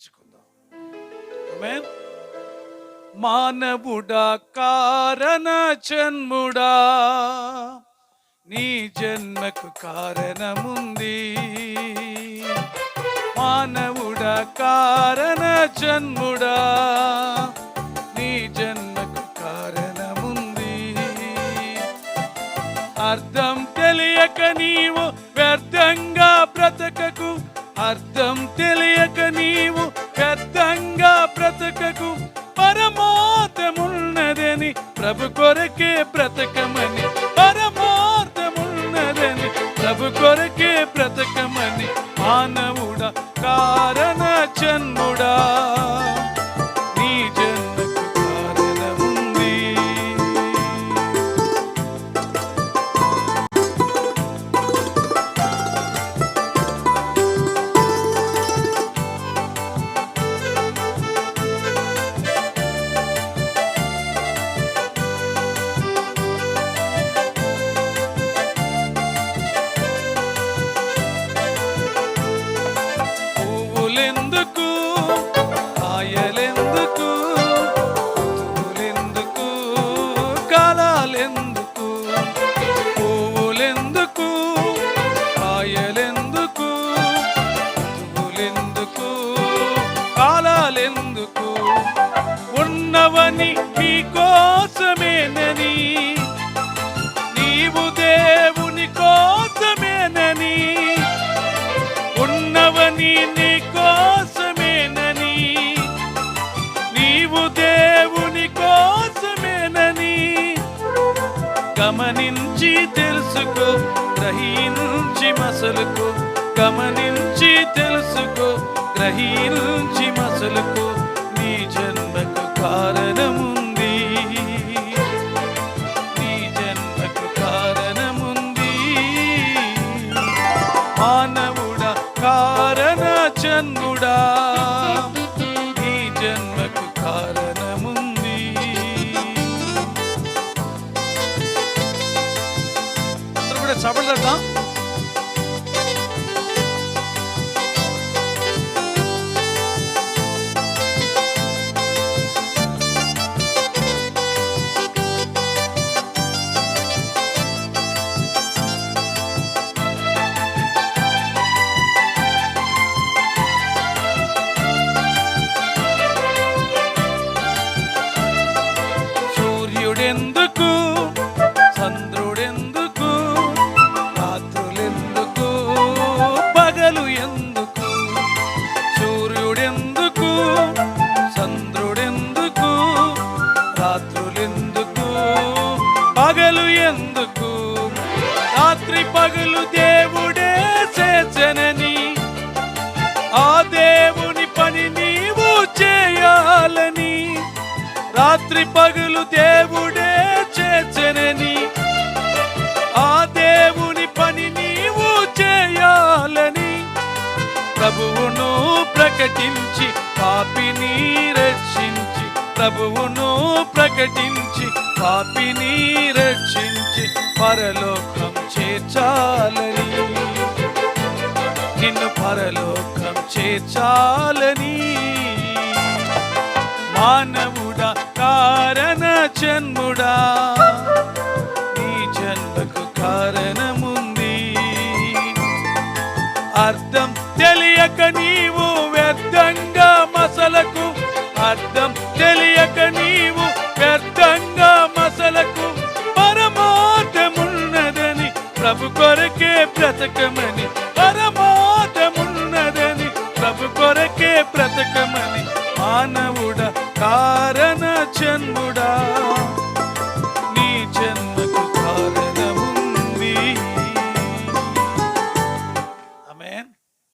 ఆమేన్. మానవుడా కారణ జన్ముడా నీ జన్మకు కారణముంది. మానవుడా కారణ జన్ముడా నీ జన్మకు కారణముంది. అర్థం తెలియక నీవు వ్యర్థంగా బ్రతకకు అర్థం ప్రభు కొరకే బ్రతకమని పరమార్థమున్నదని. ప్రభు కొరకే బ్రతకమని ఆనంద కాయలెందుకు పువ్వులెందుకు కాలాలెందుకు పువ్వులెందుకు కాయలెందుకు పువ్వులెందుకు కాలాలెందుకు ఉన్నవని తెలుసుకో గ్రహించి మసలుకు గమనించి తెలుసుకో గ్రహించి మసలుకో నీ జన్మకు కారణముంది. నీ జన్మకు కారణముంది. మానవుడా కారణ చందుడా. అందరూ రాత్రులెందుకు? పగలు ఎందుకు? రాత్రి పగలు దేవుడే చేసనని ఆ దేవుని పని నీవు చేయాలని రాత్రి పగలు దేవుడే చేసనని ఆ దేవుని పని నీవు చేయాలని ప్రభువును ప్రకటించి పాపిని రక్షించి ప్రభువును ప్రకటించి పాపిని రక్షించి పరలోకం చేర్చాలని. నిన్ను పరలోకం చేర్చాలని. మానవుడా కారణ జన్ముడా నీ జన్మకు కారణముంది. అర్థం తెలియక నీవు బ్రతకమని పరమార్థమున్నదని ప్రభు కొరకే బ్రతకమని మానవుడ కారణ జన్ముడ.